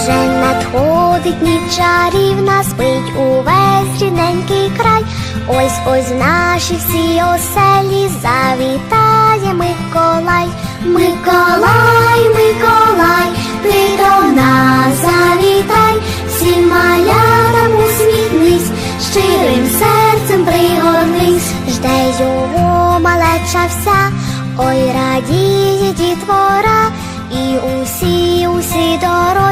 Вже надходить ніч чарівна, спить увесь рідненький край. Ось ось наші всі оселі завітає Миколай. Миколай, Миколай, ти до нас завітай, всім малятам усміхнись, щирим серцем пригорнись, жде його малеча вся, ой радіє дітвора, і усі, усі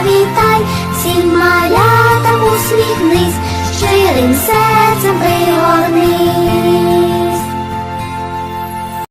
завітай, всім малятам усміхнись, щирим серцем пригорнись.